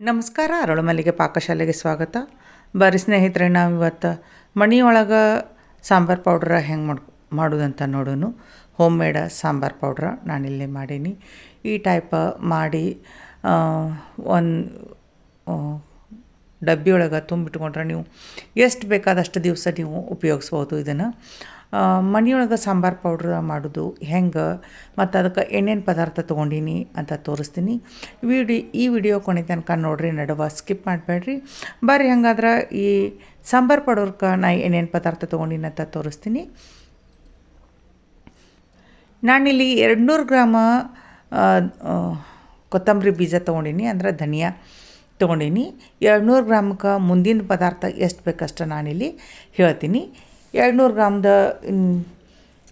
ನಮಸ್ಕಾರ, ಅರಳುಮಲ್ಲಿಗೆ ಪಾಕಶಾಲೆಗೆ ಸ್ವಾಗತ. ಬರೀ ಸ್ನೇಹಿತರೆ ನಾವು ಇವತ್ತು ಮನೆಯೊಳಗೆ ಸಾಂಬಾರು ಪೌಡ್ರ ಹೆಂಗೆ ಮಾಡ್, ಮಾಡೋದಂತ ನೋಡೋನು. ಹೋಮ್ ಮೇಡ ಸಾಂಬಾರು ಪೌಡ್ರ ನಾನಿಲ್ಲಿ ಮಾಡೀನಿ. ಈ ಟೈಪ್ ಮಾಡಿ ಒಂದು ಡಬ್ಬಿಯೊಳಗೆ ತುಂಬಿಟ್ಕೊಂಡ್ರೆ ನೀವು ಎಷ್ಟು ಬೇಕಾದಷ್ಟು ದಿವಸ ನೀವು ಉಪಯೋಗಿಸ್ಬೋದು ಇದನ್ನು. ಮನೆಯೊಳಗೆ ಸಾಂಬಾರು ಪೌಡ್ರ್ ಮಾಡೋದು, ಹೆಂಗೆ, ಮತ್ತು ಅದಕ್ಕೆ ಏನೇನು ಪದಾರ್ಥ ತೊಗೊಂಡೀನಿ ಅಂತ ತೋರಿಸ್ತೀನಿ. ವಿಡಿ, ಈ ವಿಡಿಯೋ ಕೊನೆ ತನಕ ನೋಡಿರಿ, ನಡುವ ಸ್ಕಿಪ್ ಮಾಡಬೇಡ್ರಿ. ಬರ್ರಿ ಹಂಗಾದ್ರೆ ಈ ಸಾಂಬಾರು ಪೌಡರ್ಗೆ ನಾ ಏನೇನು ಪದಾರ್ಥ ತೊಗೊಂಡೀನಿ ಅಂತ ತೋರಿಸ್ತೀನಿ. ನಾನಿಲ್ಲಿ ಎರಡು ನೂರು ಗ್ರಾಮ ಕೊತ್ತಂಬರಿ ಬೀಜ ತೊಗೊಂಡೀನಿ, ಅಂದರೆ ಧನಿಯಾ ತೊಗೊಂಡೀನಿ. ಎರಡುನೂರು ಗ್ರಾಮಕ್ಕೆ ಮುಂದಿನ ಪದಾರ್ಥ ಎಷ್ಟು ಬೇಕಷ್ಟು ನಾನಿಲ್ಲಿ ಹೇಳ್ತೀನಿ. ಎರಡು ನೂರು ಗ್ರಾಮ್ದ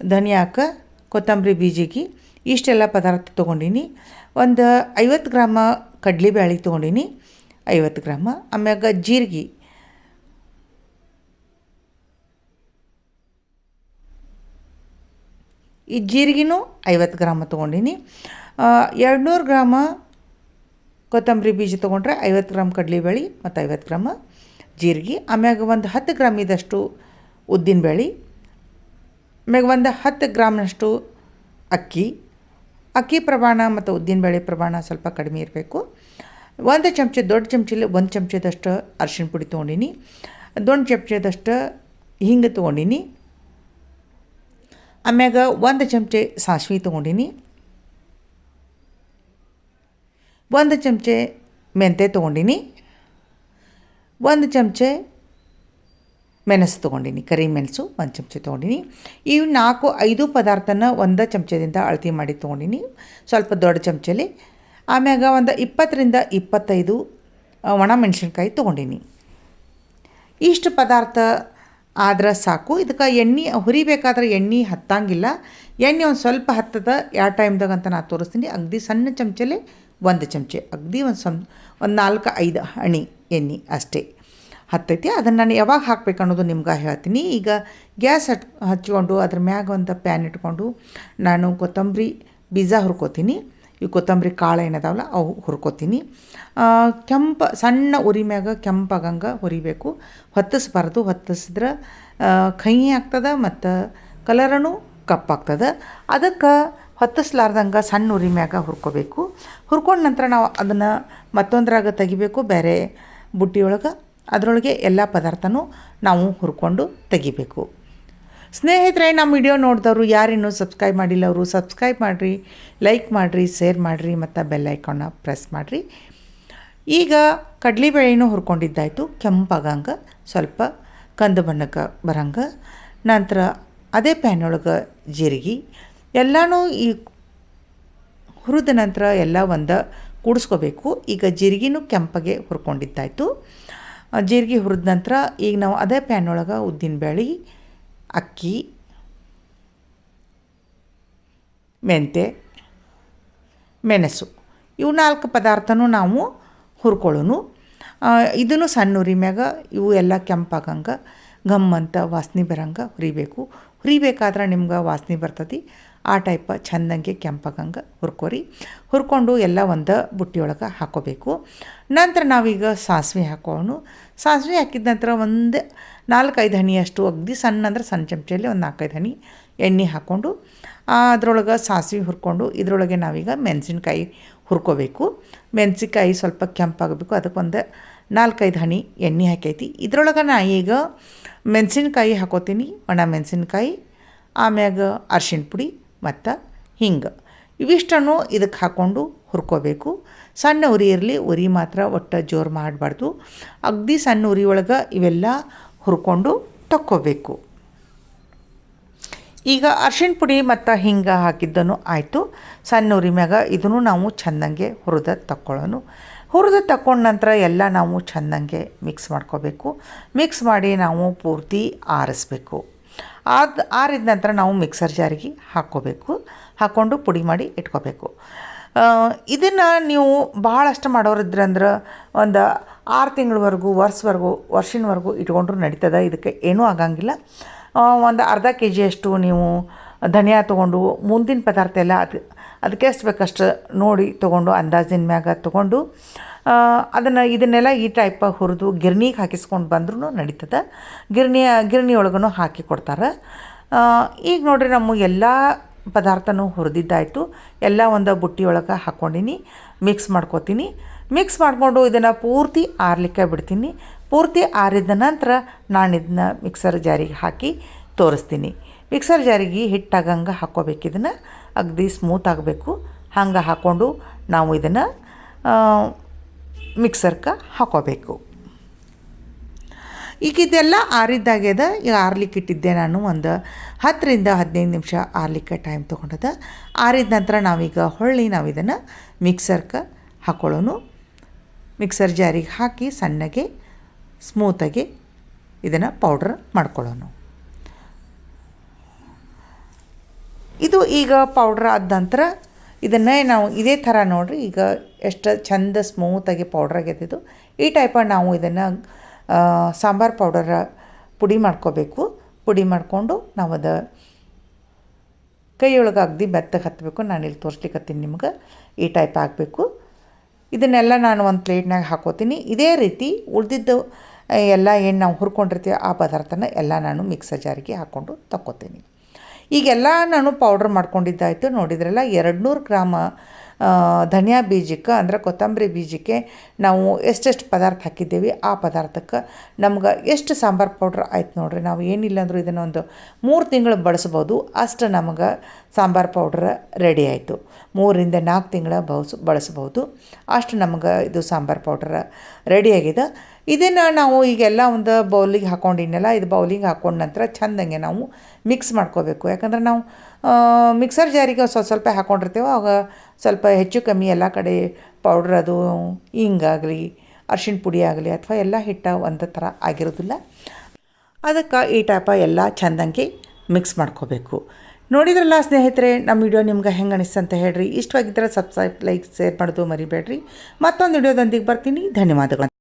ಧನಿಯಾಕ ಕೊತ್ತಂಬರಿ ಬೀಜಿಗೆ, ಇಷ್ಟೆಲ್ಲ ಪದಾರ್ಥ ತೊಗೊಂಡೀನಿ. ಒಂದು ಐವತ್ತು ಗ್ರಾಮ ಕಡಲೆಬೇಳೆ ತೊಗೊಂಡೀನಿ. ಐವತ್ತು ಗ್ರಾಮ. ಆಮ್ಯಾಗ ಜೀರಿಗೆ. ಈ ಜೀರಿಗೆನೂ ಐವತ್ತು ಗ್ರಾಮ ತೊಗೊಂಡೀನಿ. ಎರಡುನೂರು ಗ್ರಾಮ ಕೊತ್ತಂಬರಿ ಬೀಜ ತೊಗೊಂಡ್ರೆ ಐವತ್ತು ಗ್ರಾಮ್ ಕಡಲೆಬೇಳೆ ಮತ್ತು ಐವತ್ತು ಗ್ರಾಮ ಜೀರಿಗೆ. ಆಮ್ಯಾಗ ಒಂದು ಹತ್ತು ಗ್ರಾಮ್ ಇದಷ್ಟು ಉದ್ದಿನಬೇಳೆ ಆಮ್ಯಾಗ ಒಂದು ಹತ್ತು ಗ್ರಾಮ್ನಷ್ಟು ಅಕ್ಕಿ. ಅಕ್ಕಿ ಪ್ರಮಾಣ ಮತ್ತು ಉದ್ದಿನಬೇಳೆ ಪ್ರಮಾಣ ಸ್ವಲ್ಪ ಕಡಿಮೆ ಇರಬೇಕು. ಒಂದು ಚಮಚ, ದೊಡ್ಡ ಚಮಚಲ್ಲಿ ಒಂದು ಚಮಚದಷ್ಟು ಅರಿಶಿಣ ಪುಡಿ ತೊಗೊಂಡೀನಿ. ದೊಡ್ಡ ಚಮಚದಷ್ಟು ಹಿಂಗೆ ತೊಗೊಂಡಿನಿ. ಆಮ್ಯಾಗ ಒಂದು ಚಮಚೆ ಸಾಸ್ವೆ ತೊಗೊಂಡಿನಿ. ಒಂದು ಚಮಚೆ ಮೆಂತೆ ತೊಗೊಂಡಿನಿ. ಒಂದು ಚಮಚೆ ಮೆಣಸು ತೊಗೊಂಡಿನಿ, ಕರಿ ಮೆಣಸು, ಒಂದು ಚಮಚ ತೊಗೊಂಡಿನಿ. ಈ ನಾಲ್ಕು, ಐದು ಪದಾರ್ಥನ ಒಂದು ಚಮಚದಿಂದ ಅಳತಿ ಮಾಡಿ ತೊಗೊಂಡಿನಿ. ಸ್ವಲ್ಪ ದೊಡ್ಡ ಚಮಚಲಿ ಆಮ್ಯಾಗ ಒಂದು ಇಪ್ಪತ್ತರಿಂದ ಇಪ್ಪತ್ತೈದು ಒಣ ಮೆಣಸಿನ್ಕಾಯಿ ತೊಗೊಂಡಿನಿ. ಇಷ್ಟು ಪದಾರ್ಥ ಆದ್ರೆ ಸಾಕು. ಇದಕ್ಕೆ ಎಣ್ಣೆ ಹುರಿಬೇಕಾದ್ರೆ ಎಣ್ಣೆ ಹತ್ತಂಗಿಲ್ಲ. ಎಣ್ಣೆ ಒಂದು ಸ್ವಲ್ಪ ಹತ್ತದ ಯಾವ ಟೈಮ್ದಾಗ ಅಂತ ನಾನು ತೋರಿಸ್ತೀನಿ. ಅಗದಿ ಸಣ್ಣ ಚಮಚಲ್ಲಿ ಒಂದು ಚಮಚೆ. ಅಗ್ದಿ ಒಂದು ಸಮ್, ಒಂದು ನಾಲ್ಕು, ಐದು ಹಣಿ ಎಣ್ಣೆ ಅಷ್ಟೇ. ಹತ್ತೈತಿ, ಅದನ್ನು ನಾನು ಯಾವಾಗ ಹಾಕ್ಬೇಕು ಅನ್ನೋದು ನಿಮ್ಗೆ ಹೇಳ್ತೀನಿ. ಈಗ ಗ್ಯಾಸ್ ಹಟ್, ಹಚ್ಕೊಂಡು, ಅದ್ರ ಮ್ಯಾಗ ಒಂದು ಪ್ಯಾನ್ ಇಟ್ಕೊಂಡು ನಾನು ಕೊತ್ತಂಬರಿ ಬೀಜ ಹುರ್ಕೋತೀನಿ. ಈ ಕೊತ್ತಂಬರಿ ಕಾಳು ಏನದಾವಲ್ಲ, ಅವು ಹುರ್ಕೋತೀನಿ. ಕೆಂಪ, ಸಣ್ಣ ಉರಿ ಮ್ಯಾಗ ಕೆಂಪಾಗಂಗೆ ಹುರಿಬೇಕು. ಹೊತ್ತಿಸ್ಬಾರ್ದು, ಹೊತ್ತಿಸಿದ್ರೆ ಕಹಿ ಆಗ್ತದೆ ಮತ್ತು ಕಲರನು ಕಪ್ಪಾಗ್ತದೆ ಅದಕ್ಕೆ ಹೊತ್ತಿಸ್ಲಾರ್ದಂಗೆ ಸಣ್ಣ ಉರಿ ಮ್ಯಾಗ ಹುರ್ಕೋಬೇಕು. ಹುರ್ಕೊಂಡ ನಂತರ ನಾವು ಅದನ್ನು ಮತ್ತೊಂದ್ರಾಗ ತೆಗಿಬೇಕು, ಬೇರೆ ಬುಟ್ಟಿಯೊಳಗೆ ಅದರೊಳಗೆ ಎಲ್ಲ ಪದಾರ್ಥನೂ ನಾವು ಹುರ್ಕೊಂಡು ತೆಗಿಬೇಕು. ಸ್ನೇಹಿತರೆ, ನಮ್ಮ ವಿಡಿಯೋ ನೋಡಿದವರು ಯಾರಿನ್ನೂ ಸಬ್ಸ್ಕ್ರೈಬ್ ಮಾಡಿಲ್ಲ ಅವರು ಸಬ್ಸ್ಕ್ರೈಬ್ ಮಾಡಿರಿ, ಲೈಕ್ ಮಾಡಿರಿ, ಶೇರ್ ಮಾಡಿರಿ, ಮತ್ತು ಬೆಲ್ ಐಕಾನ್ನ ಪ್ರೆಸ್ ಮಾಡಿರಿ. ಈಗ ಕಡಲೆಬೇಳೆನೂ ಹುರ್ಕೊಂಡಿದ್ದಾಯಿತು. ಕೆಂಪಾಗಂಗೆ, ಸ್ವಲ್ಪ ಕಂದು ಬಣ್ಣಕ್ಕೆ ಬರಂಗ, ನಂತರ ಅದೇ ಪ್ಯಾನ್ ಒಳಗೆ ಜೀರಿಗೆ, ಎಲ್ಲನೂ ಈ ಹುರಿದ ನಂತರ ಎಲ್ಲ ಒಂದು ಕೂಡಿಸ್ಕೋಬೇಕು. ಈಗ ಜೀರಿಗೆನೂ ಕೆಂಪಗೆ ಹುರ್ಕೊಂಡಿದ್ದಾಯಿತು. ಜೀರಿಗೆ ಹುರಿದ ನಂತರ ಈಗ ನಾವು ಅದೇ ಪ್ಯಾನ್ ಒಳಗೆ ಉದ್ದಿನಬೇಳೆ ಅಕ್ಕಿ ಮೆಂತೆ ಮೆಣಸು. ಇವು ನಾಲ್ಕು ಪದಾರ್ಥನೂ ನಾವು ಹುರ್ಕೊಳ್ಳೋನು. ಇದನ್ನು ಸಣ್ಣ ಉರಿ ಮ್ಯಾಗ ಇವು ಎಲ್ಲ ಕೆಂಪಾಗಂಗೆ, ಘಮ್ ಅಂತ ವಾಸನೆ ಬರಂಗೆ ಹುರಿಬೇಕು. ಹುರಿಬೇಕಾದ್ರೆ ನಿಮ್ಗೆ ವಾಸನೆ ಬರ್ತದೆ ಆ ಟೈಪ ಚಂದಂಗೆ ಕೆಂಪಗಂಗೆ ಹುರ್ಕೋರಿ. ಹುರ್ಕೊಂಡು ಎಲ್ಲ ಒಂದು ಬುಟ್ಟಿಯೊಳಗೆ ಹಾಕೋಬೇಕು. ನಂತರ ನಾವೀಗ ಸಾಸಿವೆ ಹಾಕೋನು ಸಾಸಿವೆ ಹಾಕಿದ ನಂತರ ಒಂದು ನಾಲ್ಕೈದು ಹನಿಯಷ್ಟು ಅಗದಿ ಸಣ್ಣ ಅಂದ್ರೆ ಸಣ್ಣ ಚಮಚಲ್ಲಿ ಒಂದು ನಾಲ್ಕೈದು ಹನಿ ಎಣ್ಣೆ ಹಾಕ್ಕೊಂಡು ಅದರೊಳಗೆ ಸಾಸಿವೆ ಹುರ್ಕೊಂಡು ಇದರೊಳಗೆ ನಾವೀಗ ಮೆಣಸಿನ್ಕಾಯಿ ಹುರ್ಕೋಬೇಕು. ಮೆಣಸಿನ್ಕಾಯಿ ಸ್ವಲ್ಪ ಕೆಂಪಾಗಬೇಕು. ಅದಕ್ಕೆ ಒಂದು ನಾಲ್ಕೈದು ಹನಿ ಎಣ್ಣೆ ಹಾಕೈತಿ. ಇದ್ರೊಳಗೆ ನಾ ಈಗ ಮೆಣಸಿನ್ಕಾಯಿ ಹಾಕೋತೀನಿ. ಒಣ ಮೆಣಸಿನ್ಕಾಯಿ, ಆಮ್ಯಾಗ ಅರ್ಶಿಣ ಪುಡಿ ಮತ್ತು ಹಿಂಗೆ. ಇವಿಷ್ಟನ್ನು ಇದಕ್ಕೆ ಹಾಕ್ಕೊಂಡು ಹುರ್ಕೋಬೇಕು. ಸಣ್ಣ ಉರಿ ಇರಲಿ, ಉರಿ ಮಾತ್ರ ಒಟ್ಟು ಜೋರು ಮಾಡಬಾರ್ದು. ಅಗದಿ ಸಣ್ಣ ಉರಿ ಒಳಗೆ ಇವೆಲ್ಲ ಹುರ್ಕೊಂಡು ತಕ್ಕೋಬೇಕು. ಈಗ ಅರ್ಶಿಣ ಪುಡಿ ಮತ್ತು ಹಿಂಗ ಹಾಕಿದ್ದನ್ನು ಆಯಿತು. ಸಣ್ಣ ಉರಿ ಮ್ಯಾಗ ಇದನ್ನು ನಾವು ಚೆಂದಂಗೆ ಹುರಿದ ತಕ್ಕೊಳ್ಳೋನು ಹುರಿದು ತಕ್ಕೊಂಡ ನಂತರ ಎಲ್ಲ ನಾವು ಚೆಂದಂಗೆ ಮಿಕ್ಸ್ ಮಾಡ್ಕೋಬೇಕು. ಮಿಕ್ಸ್ ಮಾಡಿ ನಾವು ಪೂರ್ತಿ ಆರಿಸ್ಬೇಕು. ಆದ ಆರಿದ ನಂತರ ನಾವು ಮಿಕ್ಸರ್ ಜಾರಿಗೆ ಹಾಕ್ಕೋಬೇಕು. ಹಾಕ್ಕೊಂಡು ಪುಡಿ ಮಾಡಿ ಇಟ್ಕೋಬೇಕು. ಇದನ್ನು ನೀವು ಭಾಳಷ್ಟು ಮಾಡೋರಿದ್ರಂದ್ರೆ ಒಂದು ಆರು ತಿಂಗಳವರೆಗೂ, ವರ್ಷವರೆಗೂ, ವರ್ಷಿನವರೆಗೂ ಇಟ್ಕೊಂಡ್ರು ನಡೀತದೆ. ಇದಕ್ಕೆ ಏನೂ ಆಗಂಗಿಲ್ಲ. ಒಂದು ಅರ್ಧ ಕೆ ಜಿಯಷ್ಟು ನೀವು ಧನಿಯಾ ತೊಗೊಂಡು ಮುಂದಿನ ಪದಾರ್ಥ ಎಲ್ಲ ಅದು, ಅದಕ್ಕೆ ಎಷ್ಟು ಬೇಕಷ್ಟು ನೋಡಿ ತೊಗೊಂಡು ಅಂದಾಜಿನ ಮ್ಯಾಗ ತೊಗೊಂಡು ಅದನ್ನು ಇದನ್ನೆಲ್ಲ ಈ ಟೈಪ್ ಹುರಿದು ಗಿರ್ನಿಗೆ ಹಾಕಿಸ್ಕೊಂಡು ಬಂದ್ರೂ ನಡೀತದೆ. ಗಿರ್ಣಿ ಗಿರ್ಣಿ ಒಳಗೂ ಹಾಕಿ ಕೊಡ್ತಾರೆ. ಈಗ ನೋಡಿರಿ ನಮ್ಮ ಎಲ್ಲ ಪದಾರ್ಥನೂ ಹುರಿದಿದ್ದಾಯಿತು. ಎಲ್ಲ ಒಂದು ಬುಟ್ಟಿ ಒಳಗೆ ಹಾಕ್ಕೊಂಡಿನಿ ಮಿಕ್ಸ್ ಮಾಡ್ಕೊತೀನಿ. ಮಿಕ್ಸ್ ಮಾಡಿಕೊಂಡು ಇದನ್ನು ಪೂರ್ತಿ ಆರ್ಲಿಕ್ಕೆ ಬಿಡ್ತೀನಿ. ಪೂರ್ತಿ ಆರಿದ ನಂತರ ನಾನು ಇದನ್ನ ಮಿಕ್ಸರ್ ಜಾರಿಗೆ ಹಾಕಿ ತೋರಿಸ್ತೀನಿ. ಮಿಕ್ಸರ್ ಜಾರಿಗೆ ಹಿಟ್ಟಾಗಂಗೆ ಹಾಕ್ಕೋಬೇಕು ಇದನ್ನು. ಅಗದಿ ಸ್ಮೂತ್ ಆಗಬೇಕು. ಹಂಗೆ ಹಾಕ್ಕೊಂಡು ನಾವು ಇದನ್ನು ಮಿಕ್ಸರ್ಗೆ ಹಾಕೋಬೇಕು. ಈಗ ಇದೆಲ್ಲ ಆರಿದ್ದಾಗ್ಯದ, ಈಗ ಆರ್ಲಿಕ್ಕೆ ಇಟ್ಟಿದ್ದೆ ನಾನು ಒಂದು ಹತ್ತರಿಂದ ಹದಿನೈದು ನಿಮಿಷ ಆರ್ಲಿಕ್ಕೆ ಟೈಮ್ ತೊಗೊಂಡದ. ಆರಿದ ನಂತರ ನಾವೀಗ ಹೊಳ್ಳಿ ನಾವು ಇದನ್ನು ಮಿಕ್ಸರ್ಗೆ ಹಾಕೊಳ್ಳೋನು. ಮಿಕ್ಸರ್ ಜಾರಿಗೆ ಹಾಕಿ ಸಣ್ಣಗೆ, ಸ್ಮೂತಾಗಿ ಇದನ್ನು ಪೌಡ್ರ್ ಮಾಡ್ಕೊಳ್ಳೋನು. ಇದು ಈಗ ಪೌಡ್ರ್ ಆದ ನಂತರ ಇದನ್ನೇ ನಾವು ಇದೇ ಥರ ನೋಡಿರಿ. ಈಗ ಎಷ್ಟು ಚಂದ ಸ್ಮೂತಾಗಿ ಪೌಡ್ರ್ ಆಗಿದ್ದು ಈ ಟೈಪ ನಾವು ಇದನ್ನು ಸಾಂಬಾರು ಪೌಡರ ಪುಡಿ ಮಾಡ್ಕೋಬೇಕು. ಪುಡಿ ಮಾಡಿಕೊಂಡು ನಾವು ಅದು ಕೈಯೊಳಗೆ ಅಗ್ದಿ ಬೆತ್ತಗೆ ಹತ್ತಬೇಕು ನಾನು ಇಲ್ಲಿ ತೋರಿಸ್ಲಿಕ್ಕತ್ತೀನಿ ನಿಮ್ಗೆ. ಈ ಟೈಪ್ ಆಗಬೇಕು. ಇದನ್ನೆಲ್ಲ ನಾನು ಒಂದು ಪ್ಲೇಟ್ನಾಗ ಹಾಕೋತೀನಿ. ಇದೇ ರೀತಿ ಉಳಿದಿದ್ದು ಎಲ್ಲ ಏನು ನಾವು ಹುರ್ಕೊಂಡಿರ್ತೀವಿ ಆ ಪದಾರ್ಥನ ಎಲ್ಲ ನಾನು ಮಿಕ್ಸರ್ ಜಾರಿಗೆ ಹಾಕ್ಕೊಂಡು ತಕ್ಕೋತೀನಿ. ಈಗೆಲ್ಲ ನಾನು ಪೌಡ್ರ್ ಮಾಡ್ಕೊಂಡಿದ್ದಾಯಿತು. ನೋಡಿದ್ರಲ್ಲ ಎರಡು ನೂರು ಗ್ರಾಮ ಧನಿಯಾ ಬೀಜಕ್ಕೆ, ಅಂದ್ರೆ ಕೊತ್ತಂಬರಿ ಬೀಜಕ್ಕೆ ನಾವು ಎಷ್ಟೆಷ್ಟು ಪದಾರ್ಥ ಹಾಕಿದ್ದೇವೆ, ಆ ಪದಾರ್ಥಕ್ಕೆ ನಮ್ಗೆ ಎಷ್ಟು ಸಾಂಬಾರು ಪೌಡ್ರ್ ಆಯ್ತು ನೋಡ್ರಿ. ನಾವು ಏನಿಲ್ಲ ಅಂದರೂ ಇದನ್ನು ಒಂದು ಮೂರು ತಿಂಗಳು ಬಳಸ್ಬೋದು. ಅಷ್ಟು ನಮಗೆ ಸಾಂಬಾರು ಪೌಡ್ರ್ ರೆಡಿ ಆಯಿತು. ಮೂರರಿಂದ ನಾಲ್ಕು ತಿಂಗಳ ಬಳಸ್, ಬಳಸ್ಬೋದು. ಅಷ್ಟು ನಮ್ಗೆ ಇದು ಸಾಂಬಾರು ಪೌಡ್ರ್ ರೆಡಿಯಾಗಿದೆ ಇದನ್ನು ನಾವು ಈಗೆಲ್ಲ ಒಂದು ಬೌಲಿಗೆ ಹಾಕ್ಕೊಂಡಿನಲ್ಲ ಇದು ಬೌಲಿಗೆ ಹಾಕ್ಕೊಂಡ ನಂತರ ಚಂದಂಗೆ ನಾವು ಮಿಕ್ಸ್ ಮಾಡ್ಕೋಬೇಕು. ಯಾಕಂದ್ರೆ ನಾವು ಮಿಕ್ಸರ್ ಜಾರಿಗೆ ಸ್ವಲ್ಪ ಸ್ವಲ್ಪ ಹಾಕ್ಕೊಂಡಿರ್ತೇವೆ ಆವಾಗ ಸ್ವಲ್ಪ ಹೆಚ್ಚು ಕಮ್ಮಿ ಎಲ್ಲ ಕಡೆ ಪೌಡ್ರ್ ಅದು ಹಿಂಗಾಗಲಿ ಅರ್ಶಿಣ ಪುಡಿ ಆಗಲಿ ಅಥವಾ ಎಲ್ಲ ಹಿಟ್ಟ ಒಂದು ಥರ ಆಗಿರೋದಿಲ್ಲ. ಅದಕ್ಕೆ ಈ ಟೈಪ ಎಲ್ಲ ಚಂದಂಗೆ ಮಿಕ್ಸ್ ಮಾಡ್ಕೋಬೇಕು. ನೋಡಿದ್ರಲ್ಲ ಸ್ನೇಹಿತರೆ, ನಮ್ಮ ವಿಡಿಯೋ ನಿಮ್ಗೆ ಹೆಂಗೆ ಅನಿಸ್ತು ಅಂತ ಹೇಳ್ರಿ. ಇಷ್ಟವಾಗಿದ್ದರೆ ಸಬ್ಸ್ಕ್ರೈಬ್ ಲೈಕ್ ಶೇರ್ ಮಾಡೋದು ಮರಿಬೇಡ್ರಿ. ಮತ್ತೊಂದು ವಿಡಿಯೋದೊಂದಿಗೆ ಬರ್ತೀನಿ. ಧನ್ಯವಾದಗಳು.